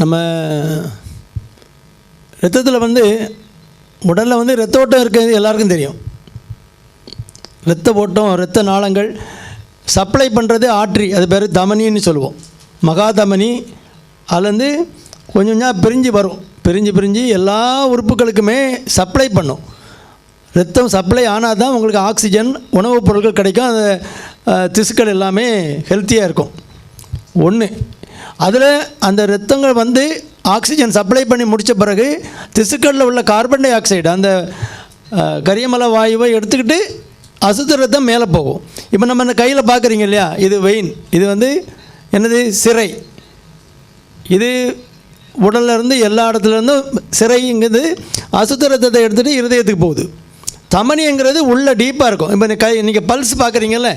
நம்ம ரத்தத்தில் வந்து உடலில் வந்து ரத்த ஓட்டம் இருக்கிறது எல்லாருக்கும் தெரியும். ரத்த ஓட்டம் ரத்த நாளங்கள் சப்ளை பண்ணுறது ஆட்ரி அது பேர் தமனின்னு சொல்லுவோம். மகா தமனி அதுலேருந்து கொஞ்சம் கொஞ்சம் பிரிஞ்சு வரும். பிரிஞ்சு பிரிஞ்சு எல்லா உறுப்புகளுக்குமே சப்ளை பண்ணும். ரத்தம் சப்ளை ஆனால் தான் உங்களுக்கு ஆக்சிஜன் உணவுப் பொருட்கள் கிடைக்கும். அந்த திசுக்கள் எல்லாமே ஹெல்த்தியாக இருக்கும். ஒன்று அதில் அந்த ரத்தங்கள் வந்து ஆக்சிஜன் சப்ளை பண்ணி முடித்த பிறகு திசுக்களில் உள்ள கார்பன் டை ஆக்சைடு அந்த கரியமலை வாயுவை எடுத்துக்கிட்டு அசுத்த ரத்தம் மேலே போகும். இப்போ நம்ம இந்த கையில் பார்க்குறீங்க இல்லையா? இது வெயின் இது வந்து என்னது? சிறை. இது உடல்ல இருந்து எல்லா இடத்துலேருந்தும் சிறைங்கிறது அசுத்த ரத்தத்தை எடுத்துகிட்டு இருதயத்துக்கு போகுது. தமனிங்கிறது உள்ளே டீப்பாக இருக்கும். இப்போ கை நீங்கள் பல்ஸ் பார்க்குறீங்கல்ல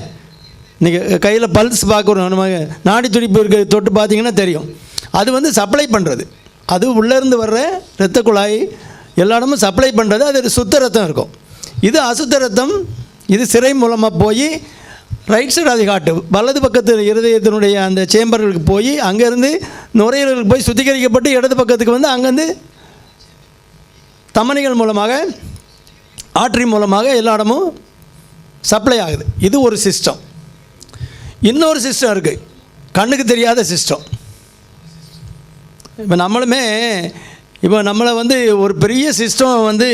நீங்கள் கையில் பல்ஸ் பார்க்குறோம் நம்ம நாடி துடிப்பு இருக்க தொட்டு பார்த்தீங்கன்னா தெரியும். அது வந்து சப்ளை பண்ணுறது அது உள்ளேருந்து வர்ற இரத்த குழாய் எல்லா இடமும் சப்ளை பண்ணுறது அது சுத்த ரத்தம் இருக்கும். இது அசுத்த ரத்தம் இது சிறை மூலமாக போய் ரைட் சைடு அதை காட்டு. வலது பக்கத்தில் இருதயத்தினுடைய அந்த சேம்பர்களுக்கு போய் அங்கேருந்து நுரையீரலுக்கு போய் சுத்திகரிக்கப்பட்டு இடது பக்கத்துக்கு வந்து அங்கேருந்து தமனிகள் மூலமாக ஆற்றி மூலமாக எல்லா இடமும் சப்ளை ஆகுது. இது ஒரு சிஸ்டம் இன்னொரு சிஸ்டம் இருக்குது கண்ணுக்கு தெரியாத சிஸ்டம். இப்போ நம்மளுமே இப்போ நம்மளை வந்து ஒரு பெரிய சிஸ்டம் வந்து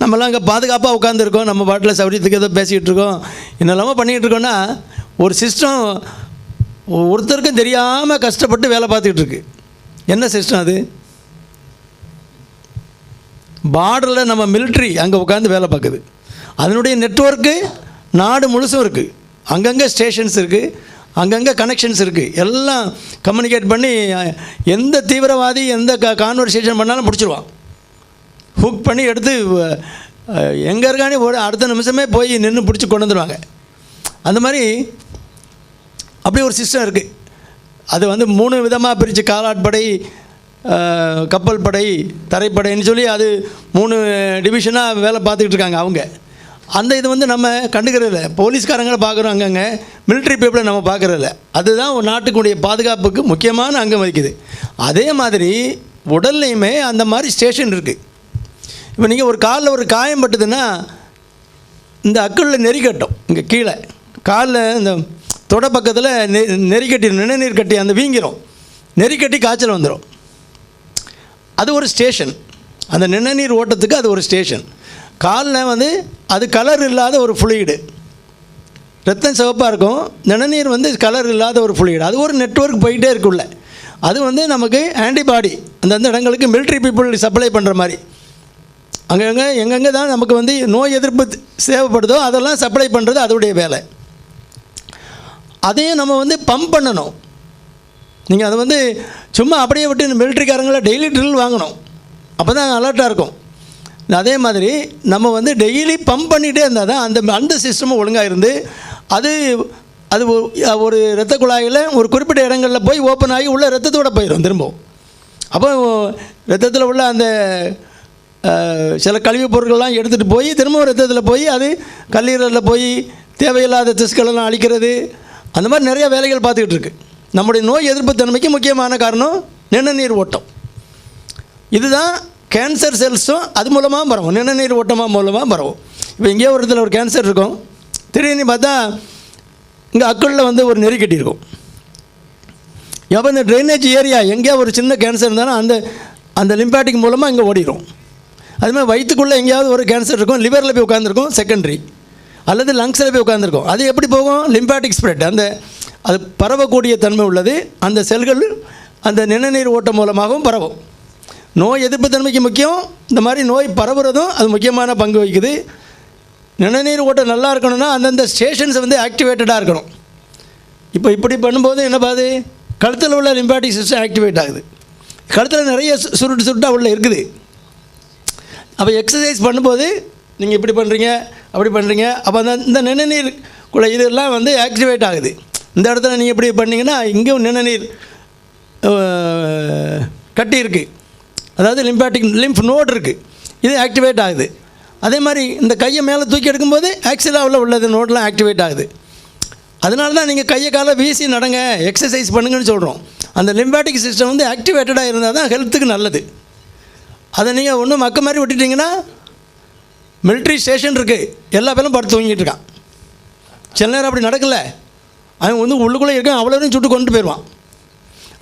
நம்மளாம் அங்கே பாதுகாப்பாக உட்காந்துருக்கோம் நம்ம பாட்டில் சௌரியத்துக்கு ஏதோ பேசிக்கிட்டு இருக்கோம். என்னெல்லாமோ பண்ணிகிட்டு இருக்கோன்னா ஒரு சிஸ்டம் ஒருத்தருக்கும் தெரியாமல் கஷ்டப்பட்டு வேலை பார்த்துக்கிட்டு இருக்கு. என்ன சிஸ்டம் அது? பார்டரில் நம்ம மிலிட்ரி அங்கே உட்காந்து வேலை பார்க்குது. அதனுடைய நெட்வொர்க்கு நாடு முழுசும் இருக்குது அங்கங்கே ஸ்டேஷன்ஸ் இருக்குது அங்கங்கே கனெக்ஷன்ஸ் இருக்குது எல்லாம் கம்யூனிகேட் பண்ணி எந்த தீவிரவாதி எந்த க கான்வர்சேஷன் பண்ணாலும் முடிச்சிருவான். ஹுக் பண்ணி எடுத்து எங்கே இருக்கானே ஒரு அடுத்த நிமிஷமே போய் நின்று பிடிச்சி கொண்டு வந்துடுவாங்க அந்த மாதிரி அப்படி ஒரு சிஸ்டம் இருக்குது அது வந்து மூணு விதமாக பிரித்து காலாட்படை கப்பல் படை தரைப்படைன்னு சொல்லி அது மூணு டிவிஷனாக வேலை பார்த்துக்கிட்டு இருக்காங்க அவங்க. அந்த இது வந்து நம்ம கண்டுக்கிறதில்ல. போலீஸ்காரங்களை பார்க்குறோம் அங்கங்கே மிலிட்ரி பீப்புளை நம்ம பார்க்குறதில்ல. அதுதான் ஒரு நாட்டுக்குடைய பாதுகாப்புக்கு முக்கியமான அங்கம் வகிக்குது. அதே மாதிரி உடல்லையுமே அந்த மாதிரி ஸ்டேஷன் இருக்குது இப்போ நீங்கள் ஒரு காலில் ஒரு காயம் பட்டுதுன்னா இந்த அக்குளில் நெறிக்கட்டும் இங்கே கீழே. காலில் இந்த தொட பக்கத்தில் நெ நெறிக்கட்டி நிணநீர் கட்டி அந்த வீங்கிரும். நெறிக்கட்டி காய்ச்சல் வந்துடும் அது ஒரு ஸ்டேஷன். அந்த நிணநீர் ஓட்டத்துக்கு அது ஒரு ஸ்டேஷன். காலில் வந்து அது கலர் இல்லாத ஒரு ஃப்ளூயிடு ரத்தம் சிவப்பாக இருக்கும். நிணநீர் வந்து கலர் இல்லாத ஒரு ஃப்ளூயிடு அது ஒரு நெட்வொர்க் போயிட்டே இருக்குள்ள அது வந்து நமக்கு ஆன்டிபாடி அந்தந்த இடங்களுக்கு மிலிட்ரி பீப்புள் சப்ளை பண்ணுற மாதிரி. அங்கங்கே எங்கெங்கே தான் நமக்கு வந்து நோய் எதிர்ப்பு தேவைப்படுதோ அதெல்லாம் சப்ளை பண்ணுறது அதோடைய வேலை. அதையும் நம்ம வந்து பம்ப் பண்ணணும். நீங்கள் அதை வந்து சும்மா அப்படியே விட்டு மிலிட்ரிக்காரங்கள டெய்லி ட்ரில் வாங்கணும். அப்போ தான் அலர்ட்டாக இருக்கும். அதே மாதிரி நம்ம வந்து டெய்லி பம்ப் பண்ணிகிட்டே இருந்தால் தான் அந்த அந்த சிஸ்டமும் ஒழுங்காக இருந்து அது அது ஒரு- ஒரு இரத்த குழாயில் ஒரு குறிப்பிட்ட இடங்களில் போய் ஓப்பன் ஆகி உள்ள ரத்தத்தோட போயிடும் திரும்பவும். அப்போ ரத்தத்தில் உள்ள அந்த சில கழிவுப் பொருட்கள்லாம் எடுத்துகிட்டு போய் திரும்பவும் ரத்தத்தில் போய் அது கல்லீரலில் போய் தேவையில்லாத திசுக்களெல்லாம் அழிக்கிறது. அந்த மாதிரி நிறைய வேலைகள் பார்த்துக்கிட்டு இருக்கு. நம்முடைய நோய் எதிர்ப்பு தன்மைக்கு முக்கியமான காரணம் நிணநீர் ஓட்டம். இதுதான் கேன்சர் செல்ஸும் அது மூலமாக பரவும் நிணநீர் ஓட்டமாக மூலமாக பரவும் இப்போ எங்கேயோ ஒரு இடத்துல ஒரு கேன்சர் இருக்கும். திடீர்னு பார்த்தா இங்கே அக்குளில் வந்து ஒரு நெறி கட்டியிருக்கும். எப்போ இந்த ட்ரைனேஜ் ஏரியா எங்கேயா ஒரு சின்ன கேன்சர் இருந்தாலும் அந்த அந்த லிம்பாட்டிக் மூலமாக இங்கே ஓடிடும் அது மாதிரி வயிற்றுக்குள்ளே எங்கேயாவது ஒரு கேன்சர் இருக்கும். லிவரில் போய் உட்காந்துருக்கும் செகண்டரி அல்லது லங்ஸில் போய் உட்காந்துருக்கும் அது எப்படி போகும்? லிம்பாட்டிக் ஸ்ப்ரெட் அந்த அது பரவக்கூடிய தன்மை உள்ளது. அந்த செல்கள் அந்த நிணநீர் ஓட்டம் மூலமாகவும் பரவும். நோய் எதிர்ப்பு தன்மைக்கு முக்கியம். இந்த மாதிரி நோய் பரவுறதும் அது முக்கியமான பங்கு வகிக்குது. நிணநீர் ஓட்டம் நல்லா இருக்கணும்னா அந்தந்த ஸ்டேஷன்ஸ் வந்து ஆக்டிவேட்டடாக இருக்கணும். இப்போ இப்படி பண்ணும்போது என்ன பாது? கழுத்தில் உள்ள லிம்பாட்டிக் சிஸ்டம் ஆக்டிவேட் ஆகுது. கழுத்தில் நிறைய சு- சுருட்டு சுருட்டாக உள்ள இருக்குது. அப்போ எக்ஸசைஸ் பண்ணும்போது நீங்கள் இப்படி பண்ணுறீங்க அப்படி பண்ணுறீங்க அப்போ அந்த இந்த நிணநீர் கூட இதெல்லாம் வந்து ஆக்டிவேட் ஆகுது. இந்த இடத்துல நீங்கள் இப்படி பண்ணிங்கன்னா இங்கேயும் நிணநீர் கட்டி இருக்குது அதாவது லிம்பாட்டிக் லிம்ஃப் நோட் இருக்குது இது ஆக்டிவேட் ஆகுது. அதே மாதிரி இந்த கையை மேலே தூக்கி எடுக்கும்போது ஆக்சிலாவில் உள்ளது நோட்லாம் ஆக்டிவேட் ஆகுது. அதனால தான் நீங்கள் கையை காலை வீசி நடங்க எக்ஸசைஸ் பண்ணுங்கன்னு சொல்கிறோம் அந்த லிம்பாட்டிக் சிஸ்டம் வந்து ஆக்டிவேட்டடாக இருந்தால் தான் ஹெல்த்துக்கு நல்லது. அதை நீங்கள் ஒன்றும் மக்க மாதிரி விட்டுட்டிங்கன்னா மிலிட்ரி ஸ்டேஷன் இருக்குது எல்லா பேரும் படுத்து தூங்கிட்டு இருக்கான். சில நேரம் அப்படி நடக்கலை. அவன் வந்து உள்ளுக்குள்ளே இருக்கான் அவ்வளோ சுட்டு கொண்டு போயிடுவான்.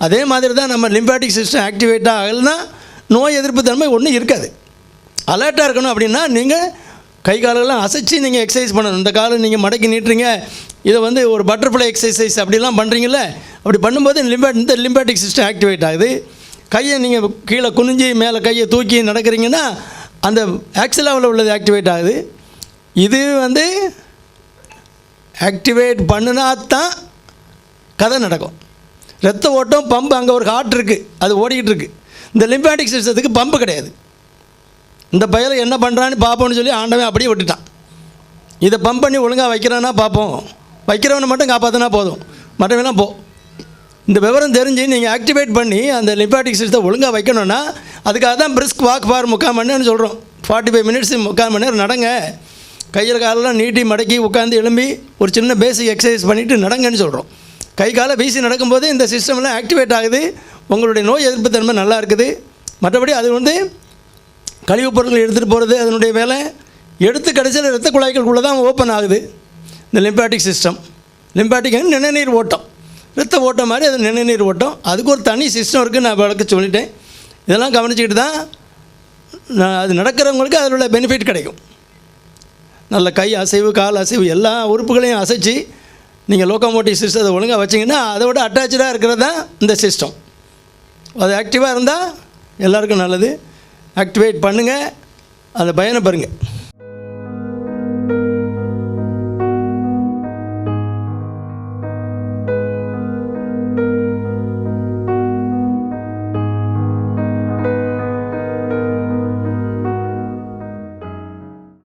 அதே மாதிரி தான் நம்ம லிம்பாட்டிக் சிஸ்டம் ஆக்டிவேட்டாக ஆகலைன்னா நோய் எதிர்ப்பு தன்மை ஒன்றும் இருக்காது. அலர்ட்டாக இருக்கணும் அப்படின்னா நீங்கள் கை காலெல்லாம் அசைச்சு நீங்கள் எக்ஸசைஸ் பண்ணணும். இந்த காலை நீங்கள் மடக்கி நீட்டுறீங்க. இதை வந்து ஒரு பட்டர்ஃப்ளை எக்ஸசைஸ் அப்படிலாம் பண்ணுறீங்கல்ல அப்படி பண்ணும்போது லிம்பேட் இந்த லிம்பேட்டிக் சிஸ்டம் ஆக்டிவேட் ஆகுது. கையை நீங்கள் கீழே குனிஞ்சி மேலே கையை தூக்கி நடக்கிறீங்கன்னா அந்த ஆக்சிலாவில் உள்ளது ஆக்டிவேட் ஆகுது. இது வந்து ஆக்டிவேட் பண்ணினா தான் கதை நடக்கும். ரத்த ஓட்டம் பம்பு அங்கே ஒரு ஹார்ட் இருக்குது அது ஓடிக்கிட்டு இருக்குது இந்த லிம்பாட்டிக் சிஸ்டத்துக்கு பம்பு கிடையாது. இந்த பயலை என்ன பண்ணுறான்னு பார்ப்போம்னு சொல்லி ஆண்டவன் அப்படியே விட்டுட்டான். இதை பம்ப் பண்ணி ஒழுங்காக வைக்கிறான்னா பார்ப்போம். வைக்கிறவனை மட்டும் காப்பாற்றினா போதும். மற்றவெல்லாம் போ. இந்த விவரம் தெரிஞ்சு நீங்கள் ஆக்டிவேட் பண்ணி அந்த லிம்பாட்டிக் சிஸ்டத்தை ஒழுங்காக வைக்கணும்னா அதுக்காக தான் பிரிஸ்க் வாக் ஃபார் முக்கால் மணி நேரம்னு சொல்கிறோம் ஃபார்ட்டி ஃபைவ் மினிட்ஸ் முக்கால் மணி நேரம் நடங்க. கையில் காலெல்லாம் நீட்டி மடக்கி உட்காந்து எழும்பி ஒரு சின்ன பேசிக் எக்ஸசைஸ் பண்ணிவிட்டு நடங்கன்னு சொல்கிறோம் கை காலை வீசி நடக்கும்போது இந்த சிஸ்டம்லாம் ஆக்டிவேட் ஆகுது. உங்களுடைய நோய் எதிர்ப்பு தன்மை நல்லா இருக்குது. மற்றபடி அது வந்து கழிவுப் பொருட்கள் எடுத்துகிட்டு போகிறது அதனுடைய வேலை. எடுத்து கடைசியில் ரத்த குழாய்களுக்குள்ளே தான் ஓப்பன் ஆகுது. இந்த லிம்பாட்டிக் சிஸ்டம் லிம்பாட்டிக் நிணநீர் ஓட்டம். இரத்த ஓட்டம் மாதிரி அது நிணநீர் ஓட்டம். அதுக்கு ஒரு தனி சிஸ்டம் இருக்குது நான் விளக்க சொல்லிட்டேன். இதெல்லாம் கவனிச்சுக்கிட்டு தான் நான் அது நடக்கிறவங்களுக்கு அதில் உள்ள பெனிஃபிட் கிடைக்கும். நல்ல கை அசைவு கால் அசைவு எல்லா உறுப்புகளையும் அசைச்சு நீங்கள் லோக்கோமோட்டிவ் சிஸ்டத்தை ஒழுங்காக வச்சிங்கன்னா அதோட அட்டாச்சாக இருக்கிறது தான் இந்த சிஸ்டம் அது ஆக்டிவாக இருந்தால் எல்லாருக்கும் நல்லது. ஆக்டிவேட் பண்ணுங்கள் அந்த பயனை பாருங்கள்